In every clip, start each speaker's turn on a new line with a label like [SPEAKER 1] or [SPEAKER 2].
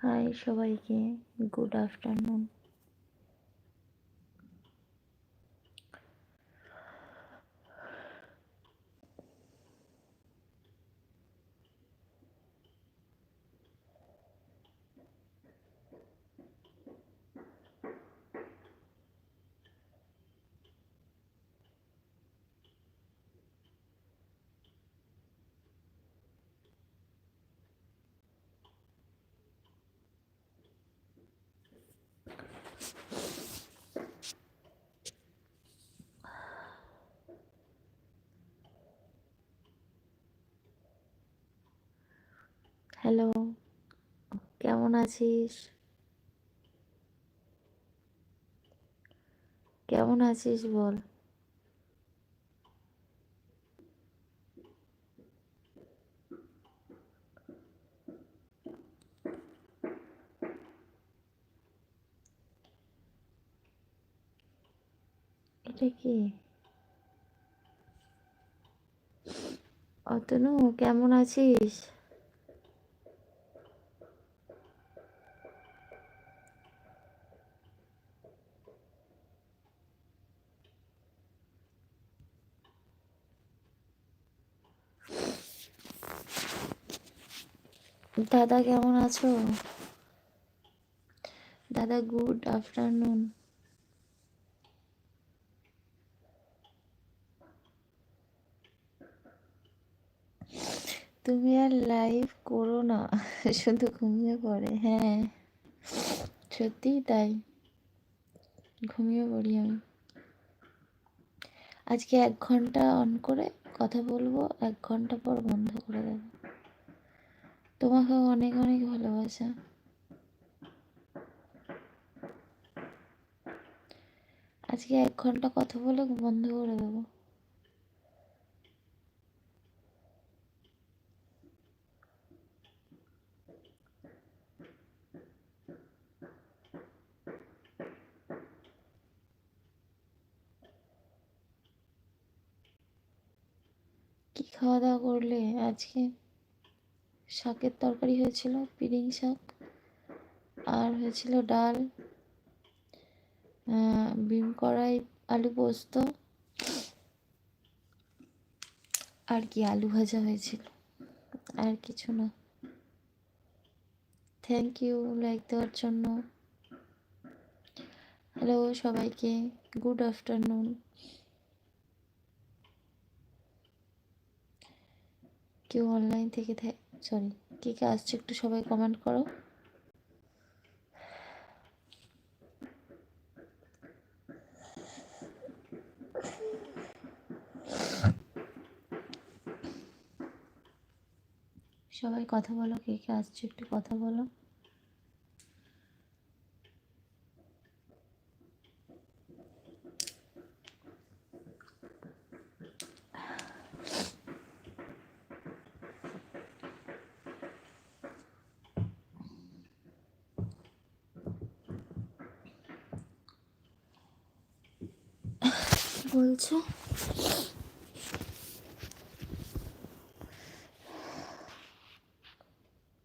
[SPEAKER 1] High সবাইকে। Good afternoon hello কেমন আছিস? কেমন আছিস বল? এটা কি? অতনু কেমন আছিস? দাদা কেমন আছো? দাদা গুড আফটারনুন। তুমি আর লাইভ করো না, শুধু ঘুমিয়ে পড়ে হ্যাঁ। সত্যিই তাই, ঘুমিয়ে পড়ি আমি। আজকে এক ঘণ্টা অন করে কথা বলব, এক ঘণ্টা পর বন্ধ করে দেবো। তোমাকে অনেক অনেক ভালোবাসা। আজকে এক ঘণ্টা কথা বলে বন্ধ করে দেবো। কি খাওয়া দাওয়া করলে আজকে? শাকের তরকারি হয়েছিল পিরিং শাক। আর হয়েছিল ডাল বিম কড়াই, আলু পোস্ত। আর কি আলু ভাজা হয়েছিল, আর কিছু না। থ্যাংক ইউ লাইক দেওয়ার জন্য। হ্যালো সবাইকে। গুড আফটারনুন কেউ অনলাইন থেকে সরি কে কে আসছে একটু সবাই কমেন্ট করো। সবাই কথা বলো, কে কে আসছে একটু কথা বলো। বলছে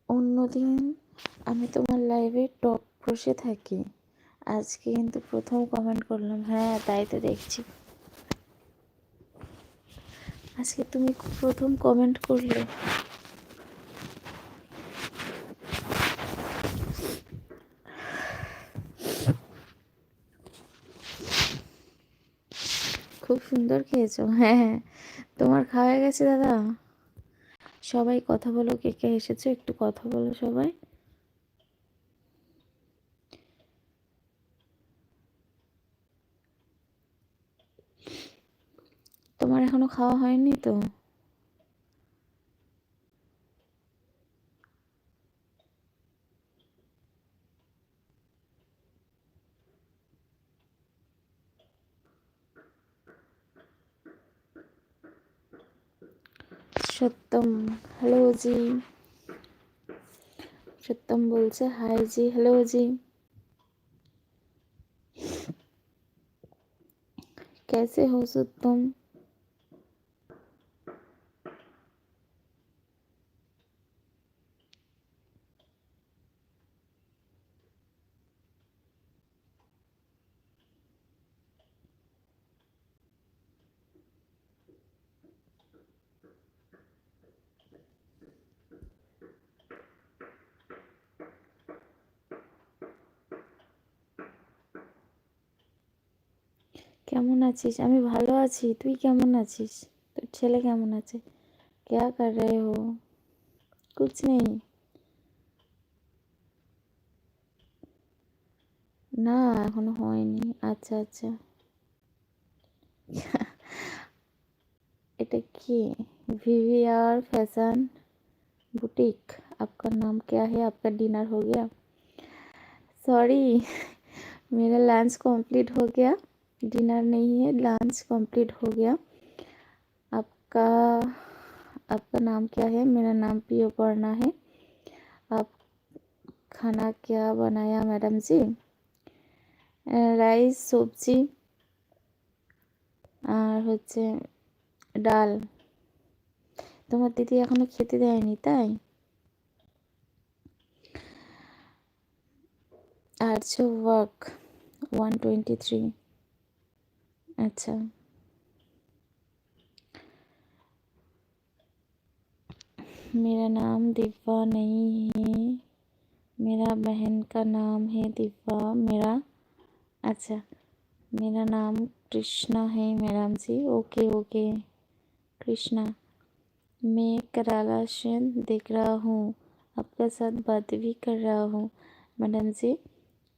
[SPEAKER 1] অন্যদিন আমি তোমার লাইভে টপ বসে থাকি। আজকে কিন্তু প্রথম কমেন্ট করলাম। হ্যাঁ তাই তো দেখছি। আজকে তুমি প্রথম কমেন্ট করলে খুব সুন্দর খেয়েছো? হ্যাঁ হ্যাঁ। তোমার খাওয়া গেছে, দাদা? সবাই কথা বলো, কে কে এসেছ? একটু কথা বলো সবাই। তোমার এখনও খাওয়া হয়নি তো? সত্যম হ্যালো জি সত্যম বলছে হাই জি হ্যালো জি कैसे हो सत्यम কেমন আছিস আমি ভালো আছি তুই কেমন আছিস তোর ছেলে কেমন আছে क्या कर रहे हो कुछ नहीं না এখনো হয়নি আচ্ছা আচ্ছা এটা কি वीवीआर फैशन बुटीक आपका नाम क्या है आपका डिनर हो गया सॉरी मेरा लंच कंप्लीट हो गया डिनर नहीं है लंच कंप्लीट हो गया आपका आपका नाम क्या है मेरा नाम पियो पढ़ना है आप खाना क्या बनाया मैडम जी রাইস সবজি আর হচ্ছে ডাল তোমার দিদি এখনো খেতে দেয়নি তাই arts work one twenty three अच्छा। मेरा नाम दिव्या नहीं है। मेरा बहन का नाम है दिव्या। मेरा अच्छा मेरा नाम कृष्णा है madam ji. Okay okay. Krishna, मैं कराला से देख रहा हूँ। आपके साथ बात भी कर रहा हूँ। मैडम जी,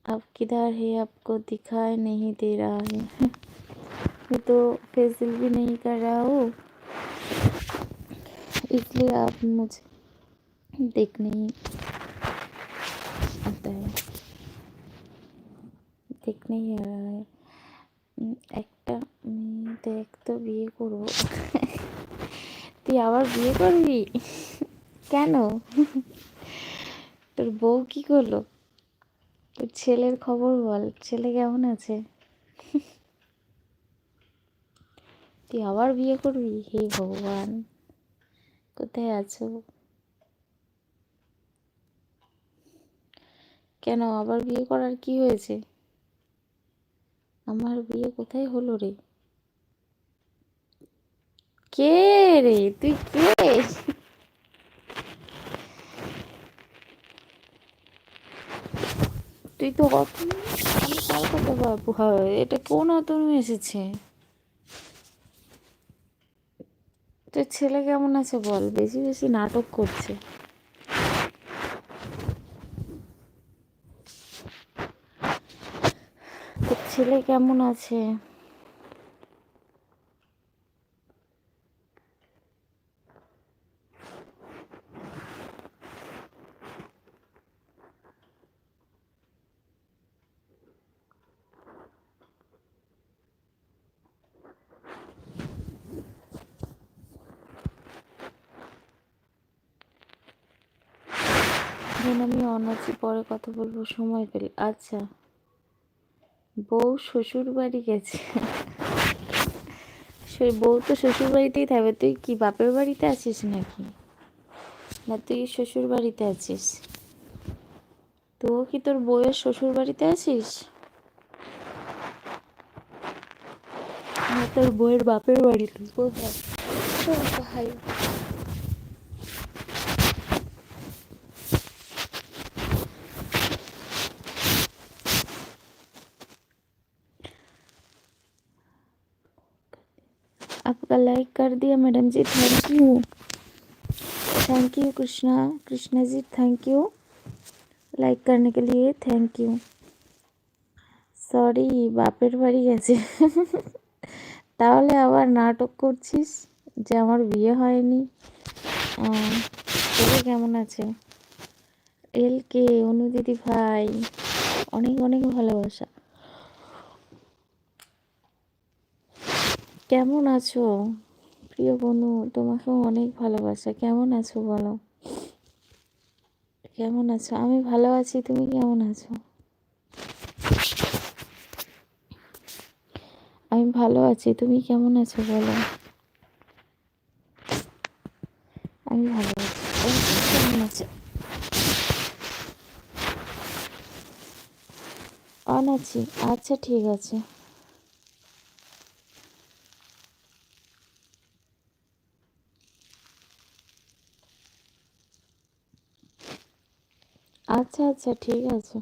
[SPEAKER 1] आप किधर है? आपको दिखाई नहीं दे रहा है। मैं तो फेसियल भी नहीं कर रहा हूँ इसलिए आप मुझे देख नहीं आता है দেখ নেই আর উম, একটা মেয়ে দেখ তো বিয়ে করবো তুই আবার বিয়ে করবি কেন তোর বউ কি করলো তোর ছেলের খবর বল ছেলে কেমন আছে তুই আবার বিয়ে করবি? হে ভগবান। কোথায় আছো? কেন আবার বিয়ে করার কি হয়েছে? আমার বিয়ে কোথায় হলো রে? কে রে? তুই কে? তুই তো অত এটা কোন অতনু এসেছে? তোর ছেলে কেমন আছে বল? বেশি বেশি নাটক করছে। তোর ছেলে কেমন আছে? বোন আমি অন আছি পরে কথা বলব সময় পেলে। আচ্ছা বউ শ্বশুর বাড়ি গেছে। সেই বউ তো শ্বশুর বাড়িতেই থাকবে। তুই কি বাপের বাড়িতে আছিস নাকি? না তুই শ্বশুর বাড়িতে আছিস? তুইও কি তোর বউয়ের শ্বশুর বাড়িতে আছিস? না তোর বউয়ের বাপের বাড়িতে। কোথায় आपका लाइक कर दिया madam ji thank you thank you Krishna Krishna ji thank you like करने के लिए थैंक यू সরি বাপের বাড়ি গেছে তাহলে আবার নাটক করছিস যে আমার বিয়ে হয়নি আহ, ছেলে কেমন আছে এল কে অনুদিদি ভাই অনেক অনেক ভালোবাসা কেমন আছো? প্রিয় বনু তোমাকেও অনেক ভালোবাসা। কেমন আছো বলো? কেমন আছো? আমি ভালো আছি, তুমি কেমন আছো? আমি ভালো আছি, তুমি কেমন আছো বলো? আমি ভালো আছি। কেমন আছো? অন আছি। আচ্ছা ঠিক আছে। আচ্ছা আচ্ছা ঠিক আছে।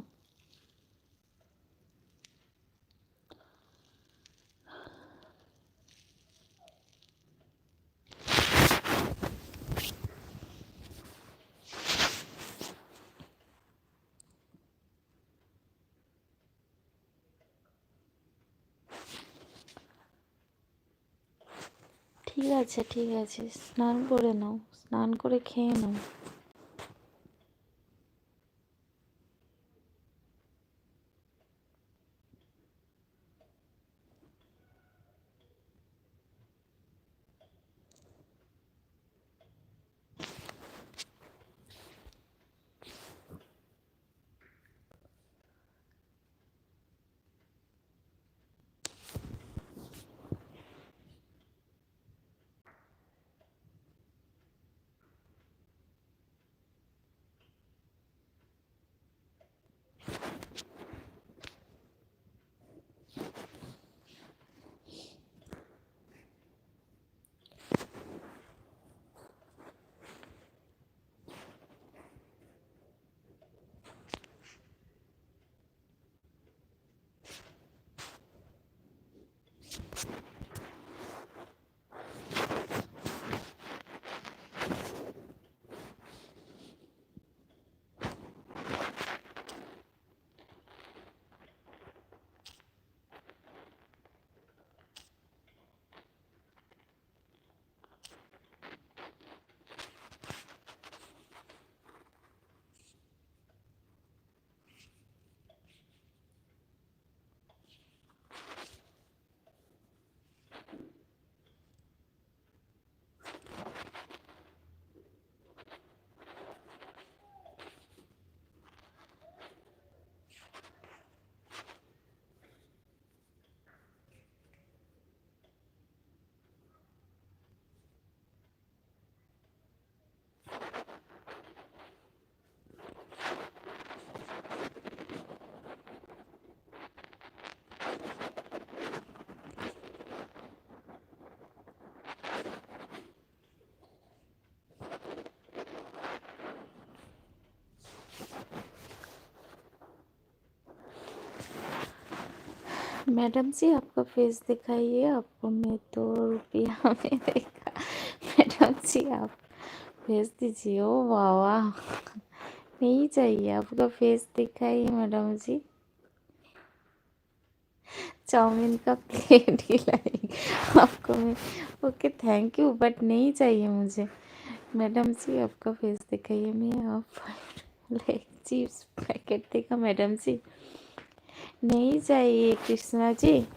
[SPEAKER 1] ঠিক আছে ঠিক আছে। স্নান করে নাও, স্নান করে খেয়ে নাও। मैडम जी, आपका फेस दिखाइए। आपको मैं तो रुपया में देखा। मैडम जी, आप फेस दीजिए। ओ, वाह वाह। नहीं चाहिए आपका फेस दिखाइए मैडम जी। चाउमीन का प्लेट ही लाएँगे। आपको मैं, ओके थैंक यू बट नहीं चाहिए मुझे। मैडम जी, आपका फेस दिखाइए। मैं आप लाइक चिप्स पैकेट देखा मैडम जी। नहीं चाहिए कृष्णा जी।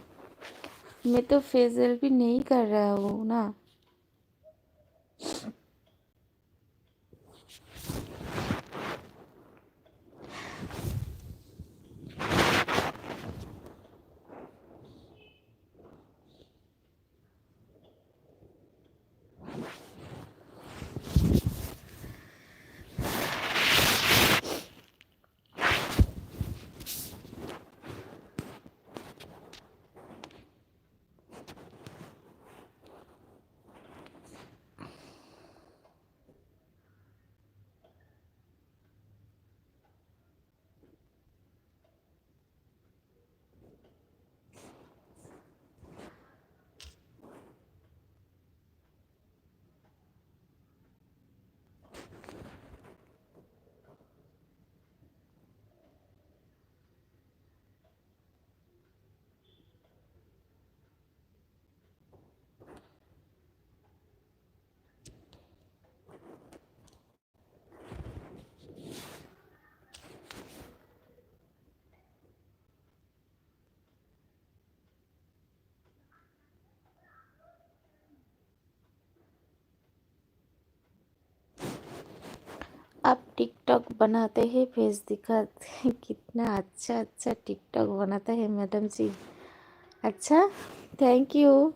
[SPEAKER 1] मैं तो फेजल भी नहीं कर रहा हूँ ना। आप टिकटॉक बनाते हैं फेस दिखाते हैं कितना अच्छा अच्छा टिकटॉक बनाता है मैडम जी अच्छा थैंक यू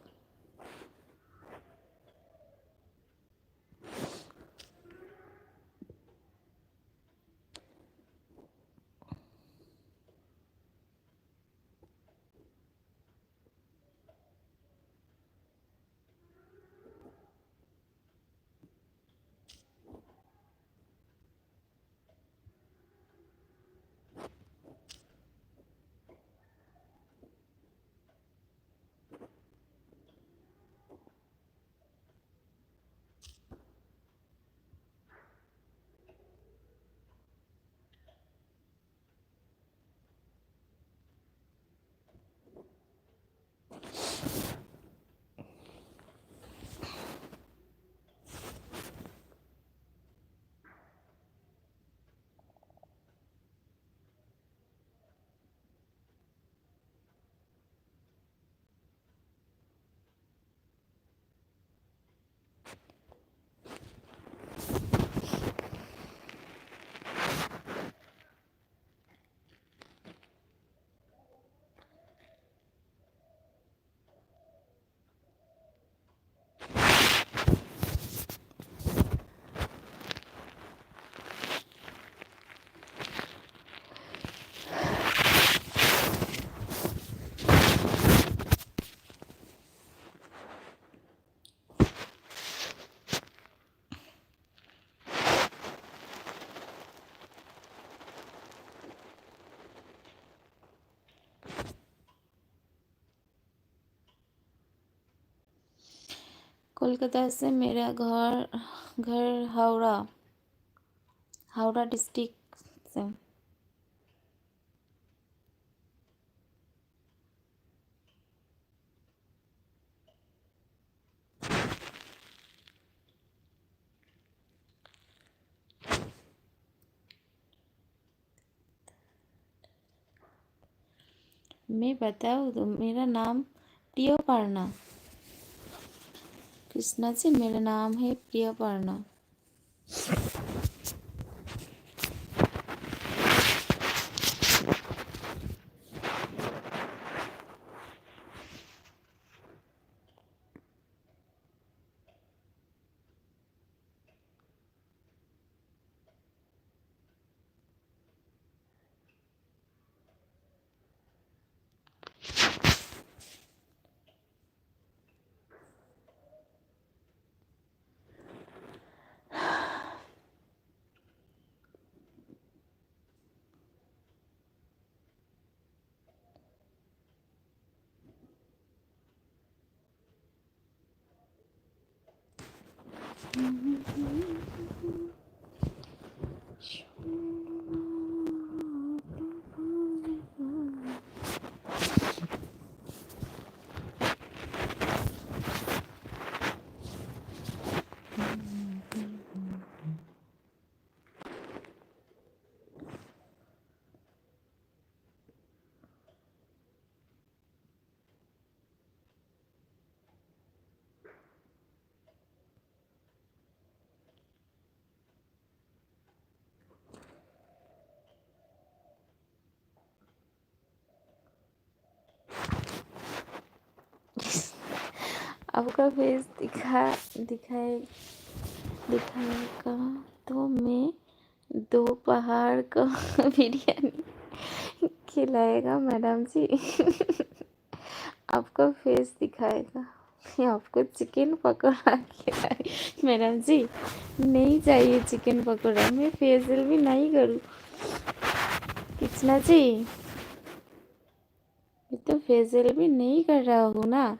[SPEAKER 1] कोलकाता से मेरा घर घर हावड़ा हावड़ा डिस्ट्रिक्ट से। मैं बताऊँ तो मेरा नाम प्रियपर्णा कृष्णा जी मेरा नाम है प्रियपर्णा। Mm-hmm. आपका फेस दिखा, दिखाए, दिखाएगा तो मैं दो पहाड़ का बिरयानी खिलाएगा, मैडम जी। आपका फेस दिखाएगा। मैं आपको चिकन पकौड़ा खिलाए मैडम जी, नहीं चाहिए चिकन पकौड़ा। मैं फेशियल भी नहीं करूँ। कृष्णा जी? मैं तो फेशियल भी नहीं कर रहा हूँ ना।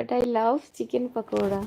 [SPEAKER 1] But I love chicken pakora.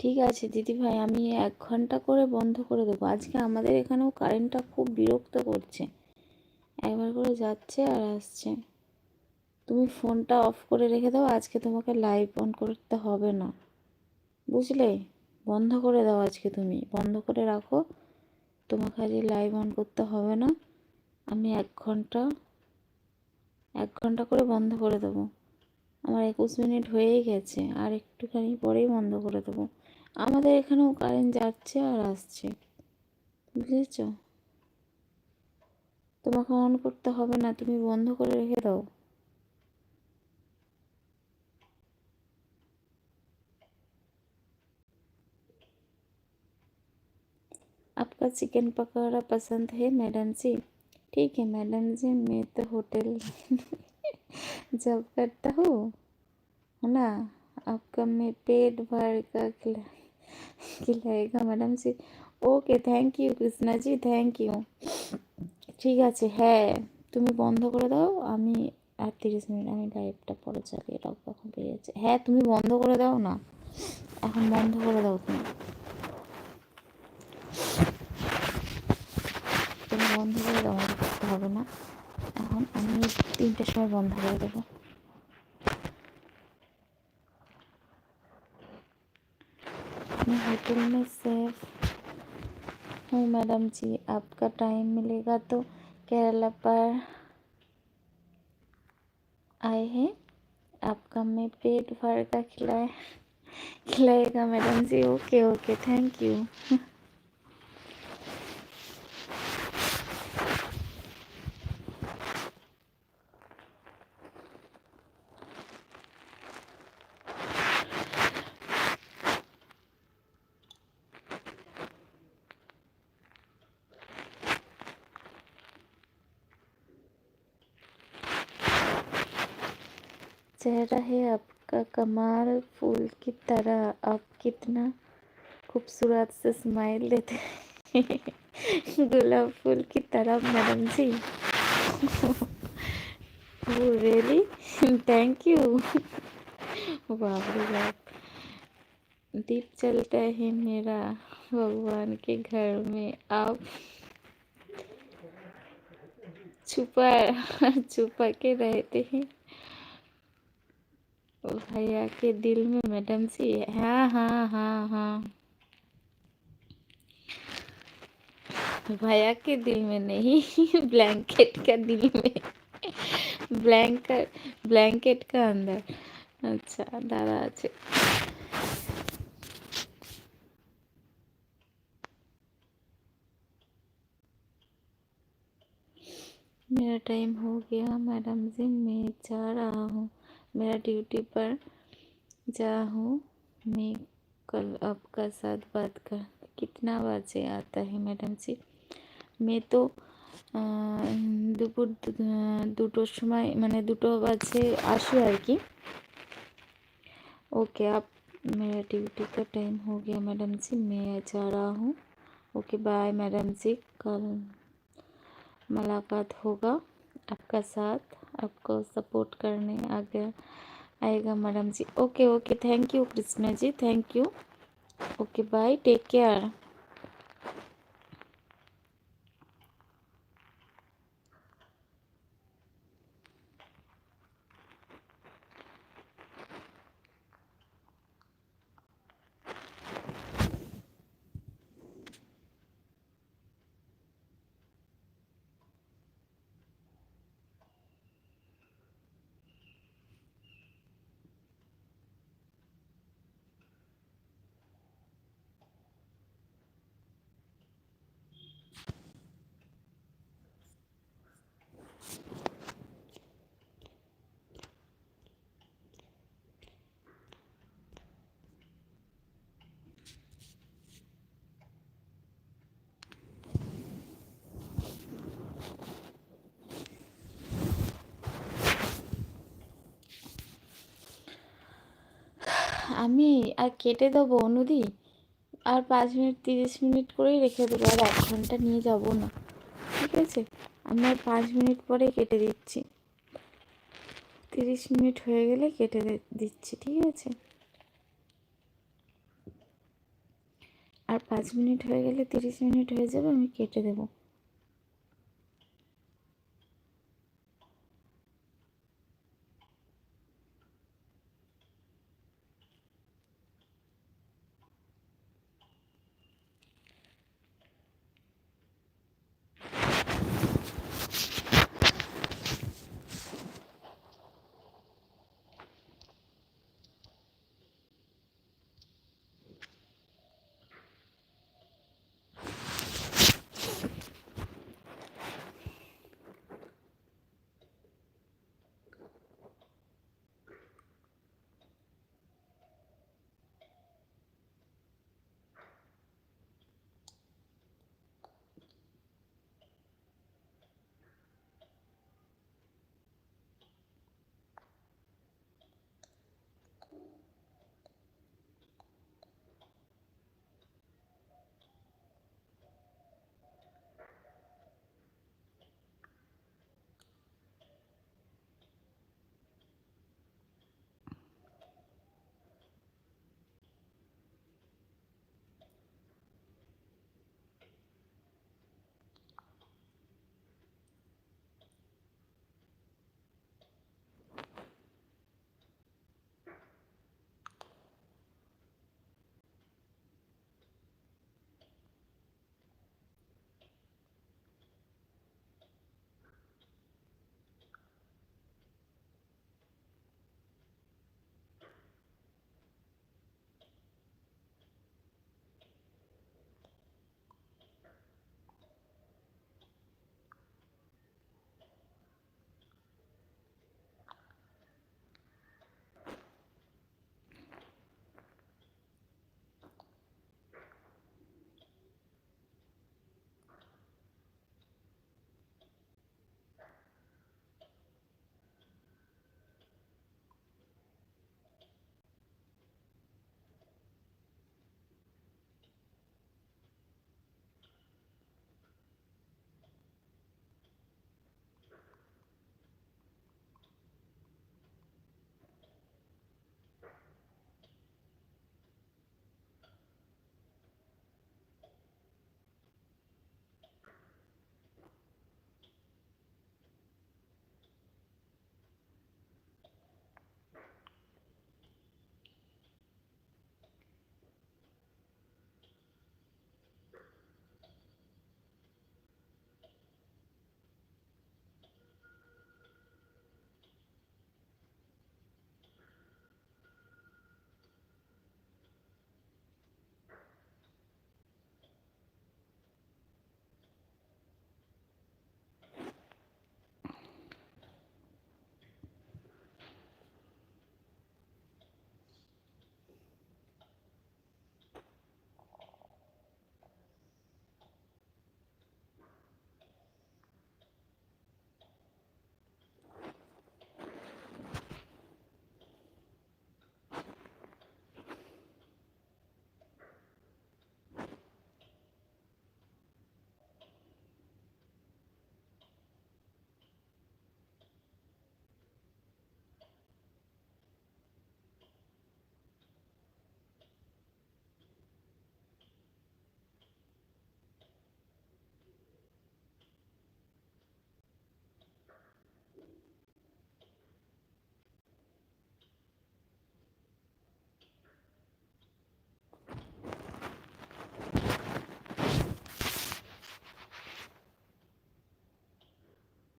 [SPEAKER 1] ঠিক আছে দিদি ভাই আমি এক ঘণ্টা করে বন্ধ করে দেবো। আজকে আমাদের এখানেও কারেন্টটা খুব বিরক্ত করছে। একবার করে যাচ্ছে আর আসছে। তুমি ফোনটা অফ করে রেখে দাও, আজকে তোমাকে লাইভ অন করতে হবে না। বুঝলে? বন্ধ করে দাও আজকে তুমি। বন্ধ করে রাখো, তোমাকে আজকে লাইভ অন করতে হবে না। আমি এক ঘণ্টা এক ঘণ্টা করে বন্ধ করে দেবো। আমার একুশ মিনিট হয়েই গেছে, আর একটুখানি পরেই বন্ধ করে দেবো। আমাদের এখানেও কারেন্ট যাচ্ছে আর আসছে বুঝেছ তোমাকে অন করতে হবে না তুমি বন্ধ করে রেখে দাও आपका आपका चिकन पकौड़ा पसंद है मैडम जी ठीक है मैडम जी मैं तो होटल जब करता हूँ है ना आपका मैं पेट भर का खिला खिलाएगा madam ji okay thank you Krishnaji thank you ঠিক আছে হ্যাঁ তুমি বন্ধ করে দাও আমি আর তিরিশ মিনিট আমি লাইভটা পরে চালিয়ে রাখবো এখন বেরিয়েছে হ্যাঁ তুমি বন্ধ করে দাও না এখন বন্ধ করে দাও তুমি তুমি বন্ধ করে দাও আমাকে করতে হবে না এখন আমি তিনটের সময় বন্ধ করে দেবো मैं होटल में सेफ़ हूँ मैडम जी। आपका टाइम मिलेगा तो केरला पर आए हैं। आपका मैं पेट भर का खिलाए खिलाएगा madam ji. Okay okay, thank you. चेहरा है आपका कमाल फूल की तरह। आप कितना खूबसूरत से स्माइल देते हैं। गुलाब फूल की तरह, madam ji. Really thank you बाप रे बाप। दीप चलता है मेरा भगवान के घर में। आप छुपा छुपा के रहते हैं। भैया के दिल में मैडम जी हाँ। हाँ हाँ हाँ भैया के दिल में नहीं, ब्लैंकेट का दिल में। ब्लैंकेट ब्लैंकेट का अंदर। अच्छा दादा अच्छे। मेरा टाइम हो गया, मैडम जी। मैं जा रहा हूँ। मेरा ड्यूटी पर जा हूँ मैं कल आपका साथ बात कर कितना बजे आता है मैडम जी मैं तो দুপুর দুটোর সময় মানে দুটো বাজে আসি আর কি ओके आप मेरा ड्यूटी का टाइम हो गया मैडम जी मैं जा रहा हूँ ओके बाय मैडम जी कल मुलाकात होगा आपका साथ आपको सपोर्ट करने आ गया आएगा madam ji. Okay okay. Thank you Krishna ji, thank you. Okay, bye. Take care. আমি আর কেটে দেবো অনুদি? আর পাঁচ মিনিট, তিরিশ মিনিট করেই রেখে দেবো, আর এক ঘণ্টা নিয়ে যাব না। ঠিক আছে? আমি আর পাঁচ মিনিট পরে কেটে দিচ্ছি। তিরিশ মিনিট হয়ে গেলে কেটে দিচ্ছি, ঠিক আছে? আর পাঁচ মিনিট হয়ে গেলে তিরিশ মিনিট হয়ে যাবে, আমি কেটে দেবো।